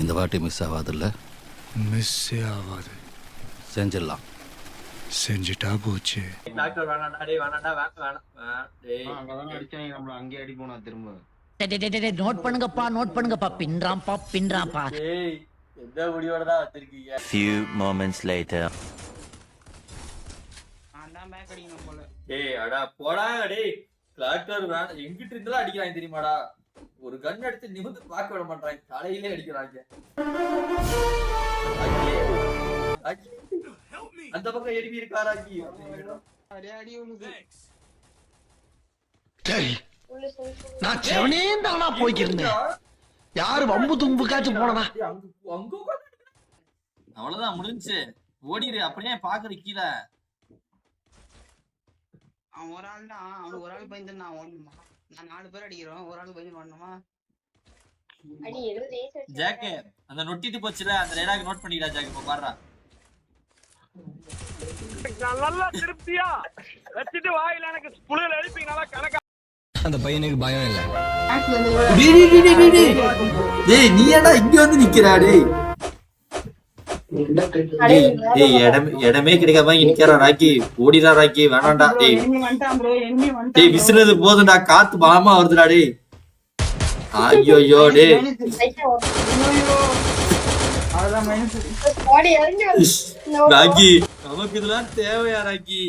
இந்த வாட்டி மிஸ் ஆகாதுல்ல மிஸ்ஸே ஆகாது செஞ்சிடலாம். செஞ்சுட்டா போச்சு. டாக்டர் வேணாம்டா டேய் வேணாம்டா வேணாம் வேணாம். டேய். அங்கதான் அடிச்சாங்க நம்மள அங்கேயே அடி போனா திரும்ப. டேய், டேய், டேய், டேய், நோட் பண்ணுங்கப்பா நோட் பண்ணுங்கப்பா. பின்றாம்பா பின்றாம்பா டேய் எந்த முடிவோட தான் வச்சிருக்கீங்க? Few moments later. நான் தான் பேக் அடிக்கணும் போல. டேய் அடா போடா டேய். டாக்டர் வேணாம் எங்கிட்ட இருந்தெல்லாம் அடிக்கிறாங்க தெரியுமாடா? ஒரு கன் எடுத்து நிமிந்து பார்க்க விட மாட்டாங்க. தலையிலே அடிக்கிறாங்க. அந்த பக்கம் எரிவி இருக்கா ராக்கி அடி அடி உழுது சரி நான் செவனே தானா போய்க்கிருந்தேன். யாரு? வம்பு தும்புக்காச்சும் அங்க அங்க உட்கார்ந்து அவ்வளவுதான் முடிஞ்சுச்சு. ஓடிடு அப்படியே பாக்குற கீழே. அவன் ஒரு ஆள் தான் அவனுக்கு ஒரு ஆள் பயந்து நான் ஓடணுமா? நான் நாலு பேர் அடிக்கிறோம். ஒரு ஆள் பயந்து ஓடணுமா அடி எழுபது ஏஜ் வச்சு ஜாக்கு அந்த நொட்டிட்டு போச்சுல அந்த டைலாக் நோட் பண்ணிடா ஜாக்கு இப்ப பாடுறா அந்த பையனுக்கு பயம் இல்ல. டேய் நீ ஏடா இங்க வந்து நிக்கிறா டேய்? இடமே இடமே கிடைக்காம இங்க நிக்கிறா ராக்கி ஓடிடா ராக்கி வேணாம்டா. டேய் டேய் விசிறது போதும்டா காத்து பலமா வருதுடா டேய். ஐயோ. டேய் பாடி இறங்கி வந்து ராக்கி. நமக்கு இதெல்லாம் தேவையா ராக்கி?